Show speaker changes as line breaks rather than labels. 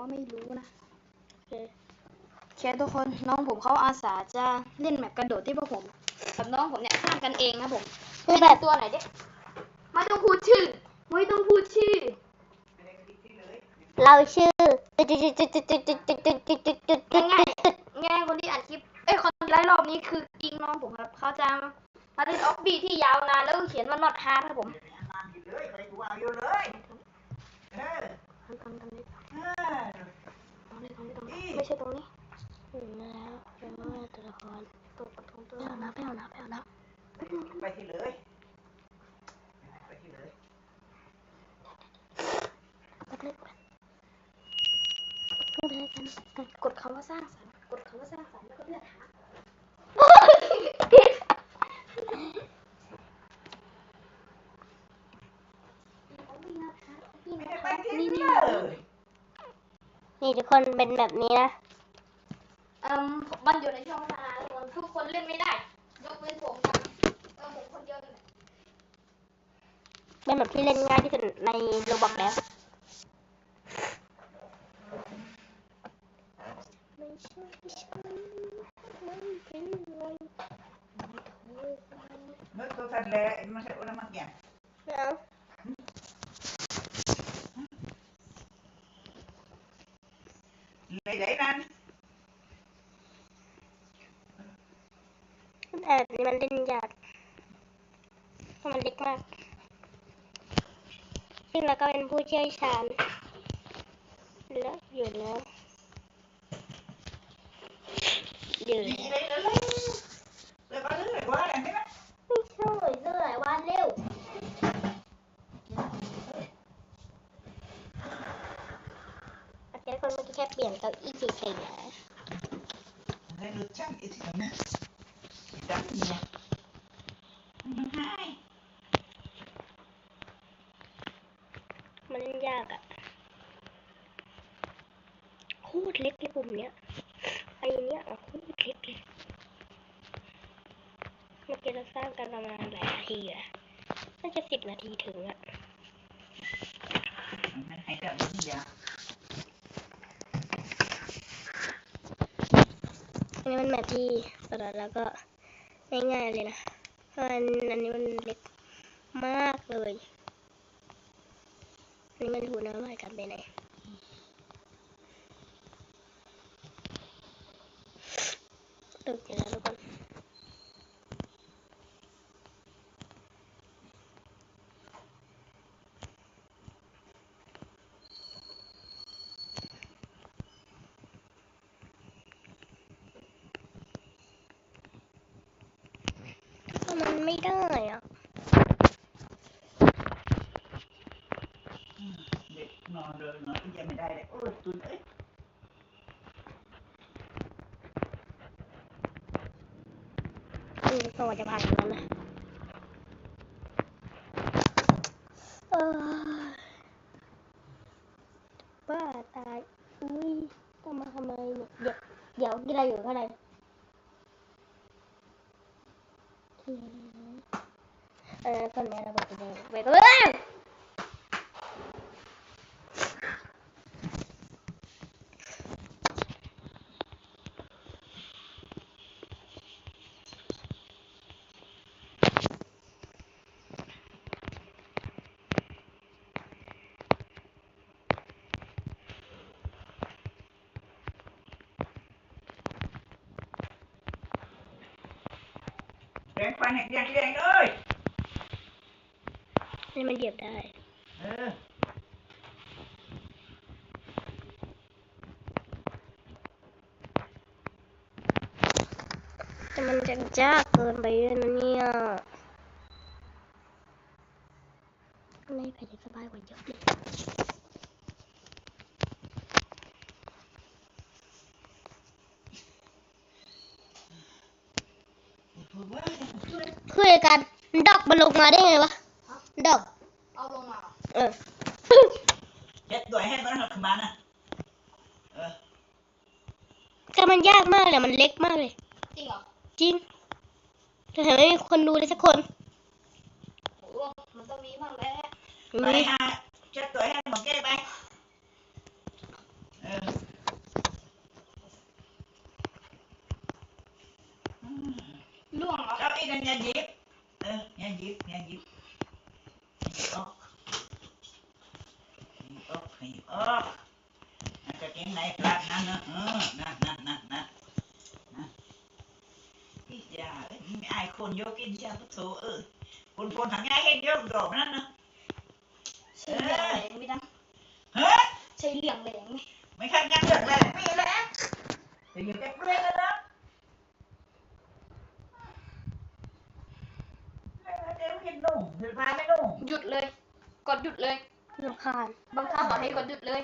ว่าไม่รู้นะโอเคโอเคทุกคนน้องผมเขาอาสาจะเล่นแบบกระโดดที่พวกผมกับน้องผมเนี่ยสร้างกันเองนะผม
คือแบบ
ตัวไหนเด็กไม่ต้องพูดชื่อ ไม่ต้องพูดชื่อ
เราชื่อง่าย
ง่ายง่ายคนที่อัดคลิปไอ้ยคนไลฟ์รอบนี้คืออิงน้องผมครับเขาจะมาเล่นออฟบีที่ยาวนานแล้วเขียนว่า not hard ครับผม ช่ตรงนี้
ถึงแล้วเป็นว่าตัวละคร
ตรงตรงตรง
ไปเอาน้ำไปเอาน้ำไปเอาน้
ไปที่เลย ไปที่เลยำ
แป๊บนึงก็ได้กันกัน
กดคำว่าสร้างสรรค์กดคำว่าสร้างสรรค์แล้วก็เลือกหานี่นะคะ
ไม่ได้ไปที่
นี่
เล
นี่
ย
นี่ทุ กคนเป็นแบบนี้นะ
เอ่มมันอยู่ในช่วงพัฒนาทุกคนทุกคนเล่นไม่ได้ ยกเว้นผมกับเออผมคนเดียวนี่แหละ
เป็นแบบที่เล่นง่ายที่สุดในโรบอกแล้ว ไม่ใช่ไม่ใช่ไม่เป็นไร
เมื่อตัวทันแล้วมันใช่อุลมะเกียน
ไม่เอา
เลยไหนนั่น
แต่แบมันเล่นยากเพราะมันเล็กมาก ซึ่งเราก็เป็นผู้เชี่ยวชาญแล้วอยู่แล้วอยู่
ดี
แล้ว
เลยเลยเลยก็เลยว่าอะไรไม่นะ
ไม่ใช่เรื่อยวันเร็วโอเคคนเมื่อกี้แค่เปลี่ยนเก้าอี้เฉยๆนะ
เลยดูช่างอีกทีนะดังเนี่ยมันหาย
มันเล่นยากอะโคตรเล็กเลยปุ่มเนี้ยไอ้เนี้ยโคตรเล็กเลยเมื่อกี้เราสร้างกันประมาณหลายนาทีอะน่าจะสิบนาทีถึงอะ
มันหายแบบนี้ยา
อันนี้มันแบบที่สลัดแล้วก็ ง่ายๆเลยนะมันอันนี้มันเล็กมากเลย อันนี้มันหูน้ำหายกันไปไหนตกใจแล้วทุกคนก็มัน ไม่ได้อะ
เด็กนอนเลยนอนที่ยังไม่ได้เลยโอ้ยตุนเอ้ย
อืมก็ว่าจะผ่านแล้วนะเออบ้าตายอุ้ยต้องมาทำไมเนี่ยเดี๋ยวเดี๋ยวกินอะไรอยู่ข้างในเ con merhaba dedi. Đen khoan hẹn đen đi đen ơi นี่มันเหยียบได้แต่มันจะยากเกินไปเลยนะเนี่ยไม่ใครจะสบายกว่าเยอะเลยคุยกันดอกมันลงมาได้ไงวะดอก
เออ
เฮ็
ดด้วยเฮ็ดมันทำกมานนะเออ
แต่มันยากมากเลยมันเล็กมากเลย
จริงเหรอ
จริงแต่ไม่มีคนดูเลยสักคน
โอ้มันต้องมีบ้างแหละ
ไปหาเช็ดตัวให้หมดแก้ไปเออล่วงเหรอเอาไอ้นั่นยันยิบเออยันยิบยันยิบออก อกจะเก่งไหนกลาดนั่นนะเออนั่นนั่นนั่นนั่นพี่ยาเอ้ยไม่อายคนโยกินยาพุทโธเออคนคนทางง่ายเห็นโยกดอกนั่นนะ
ใช่เหลี่ยงแหลงไหมดัง
เฮ้ย
ใช่เหลี่ยงแหลงไหม
ไม่คันกันเดือดเลยปีแล้วจะอยู่แป๊บเดียวแล้วเดี๋ยวกินนุ่มถือพาไม่นุ่ม
หยุดเลย กดหยุดเลย
รำคาญ
บังคับบอกให้กดหยุดเลย